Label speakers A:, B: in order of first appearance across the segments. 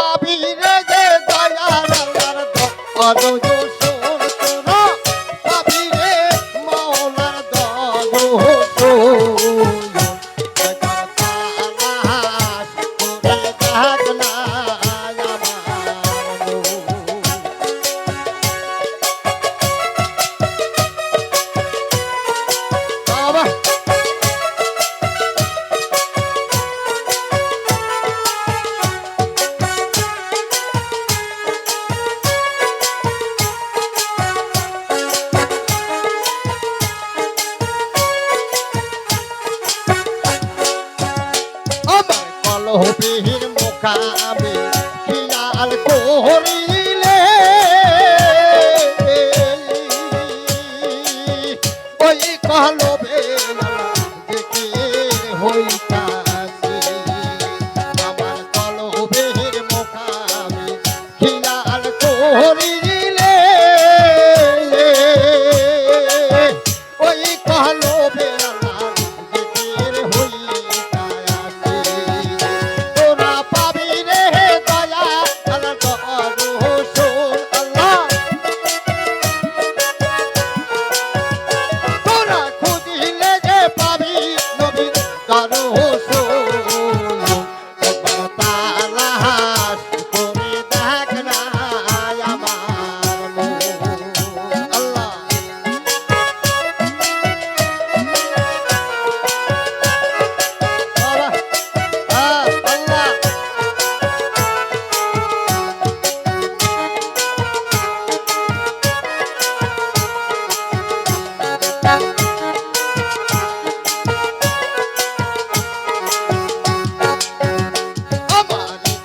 A: পাবি রে দয়াল লোভীর মোকাবে খেয়াল করি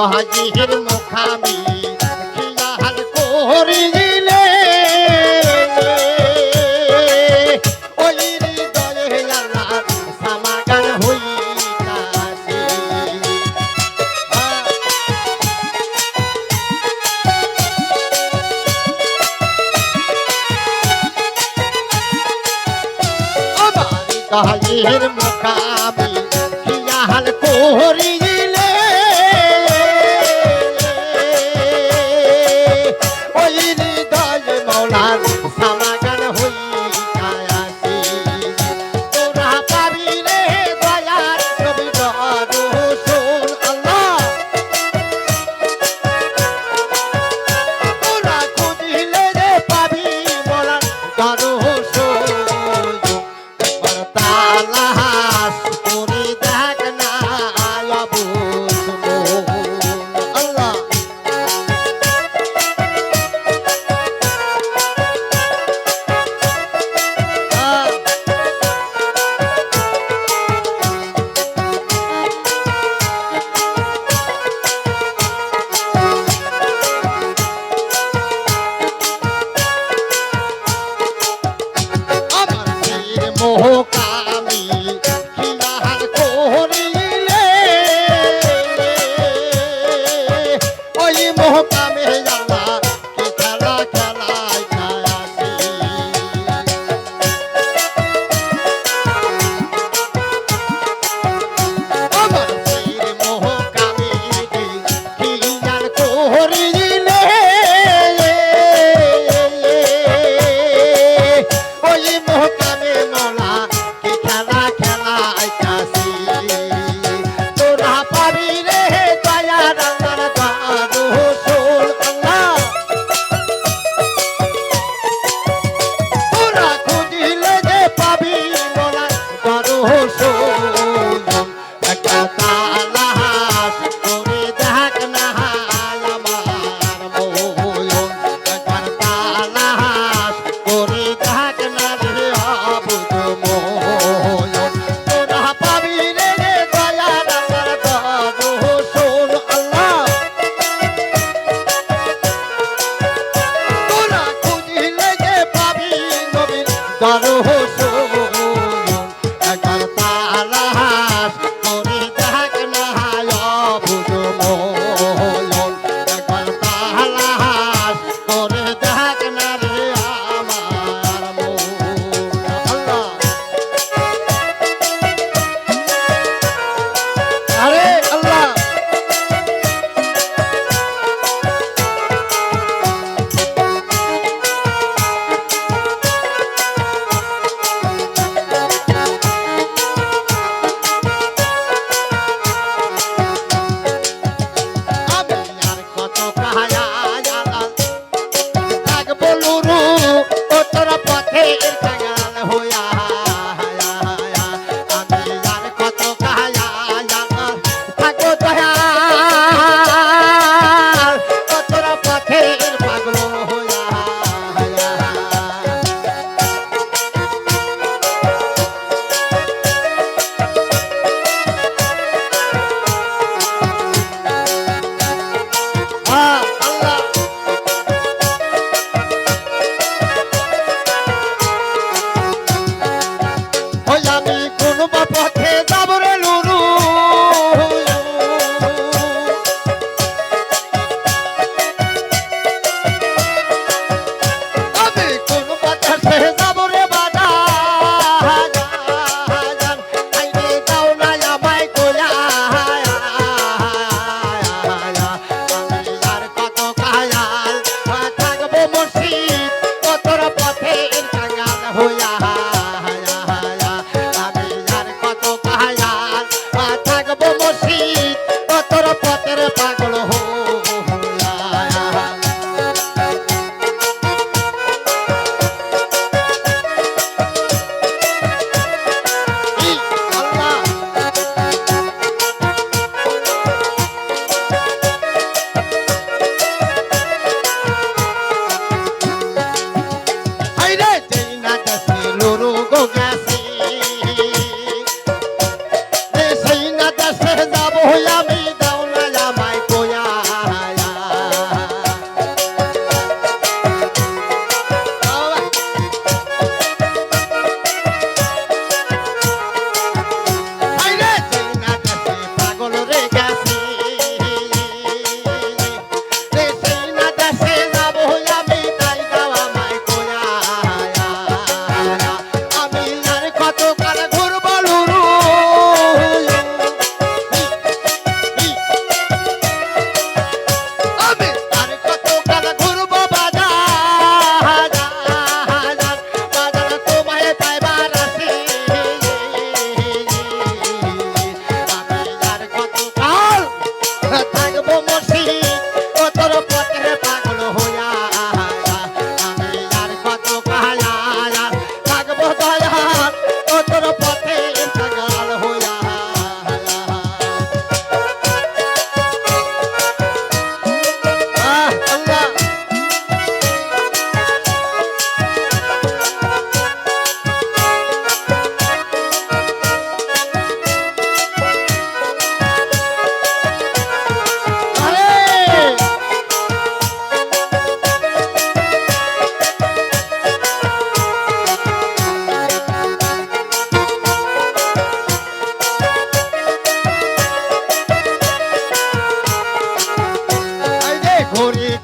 A: তহাজির মুখামি খিলাহাল করিলে। ওই হৃদয়ে সমাগান হইতাছে। তহাজির মুখামি কামে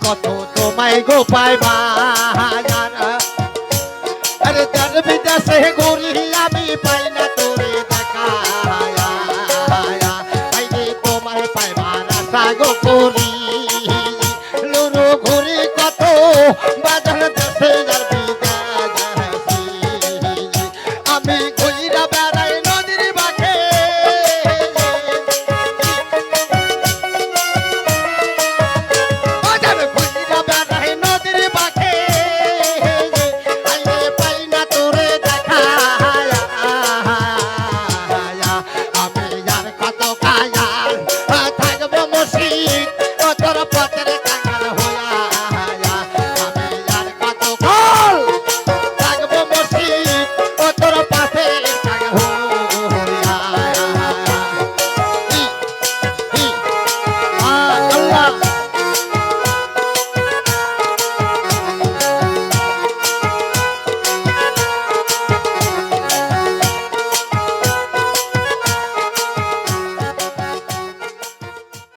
A: কত তোমায় গো পাইবা আরে তার বিদেশে ঘুরি, আমি পাই না তোরে দেখা তোমায় পাইবা না গো